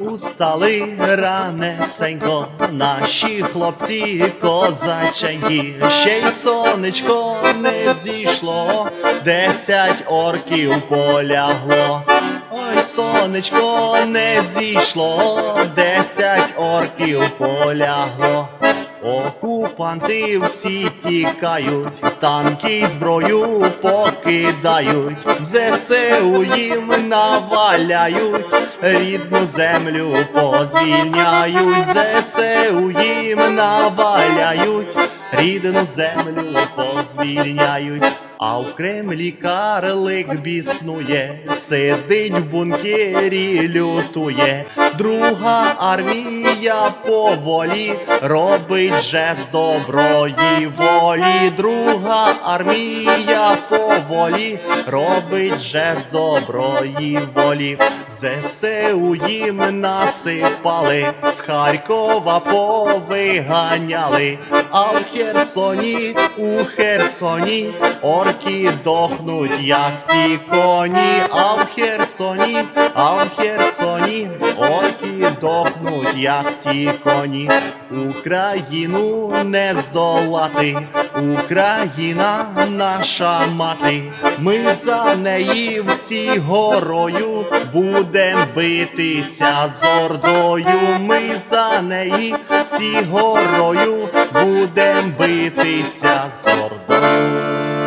Встали ранесенько, наші хлопці козаченькі, ще й сонечко не зійшло, десять орків полягло. Ой, сонечко не зійшло, десять орків полягло. Окупанти всі тікають, танки й зброю покидають, ЗСУ їм наваляють, рідну землю позвільняють, ЗСУ їм наваляють, рідну землю позвільняють. А в Кремлі карлик біснує, сидить в бункері, лютує, друга армія поволі робить жест доброї волі, друга армія поволі робить жест доброї волі. ЗСУ їм насипали, з Харкова повиганяли, а в Херсоні, у Херсоні орки дохнуть, як ті коні, а в Херсоні, а в Херсоні орки дохнуть, як ті коні. Україну не здолати, Україна наша мати. Ми за неї всі горою будем битися з ордою. Ми за неї всі горою будем битися з ордою.